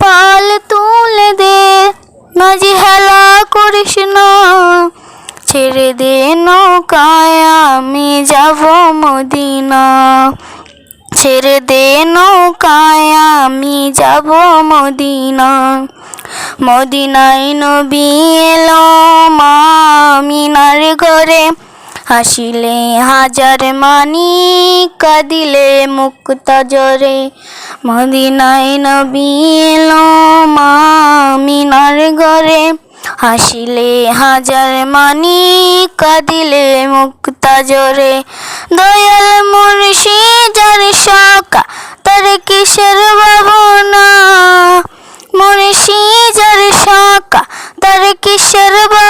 পাল তুলে দে মাঝি হেলা করিস না। ছেড়ে দে নৌকায়, আমি যাব মদিনা। ছেড়ে দে নৌকায়, আমি যাব মদিনা। মদিনায় নবী এলো হাসিলে হাজার মানি, কাঁদিলে মুক্তা জরে মদিনায় নবী এলো মা মিনার ঘরে। হাসিলে হাজার মানি, কাঁদিলে মুক্তা জরে দয়াল মুর্শি যার শাখা তার কিসের ভাবনা? মুর্শি যার শাখা তার কিসের ভাবনা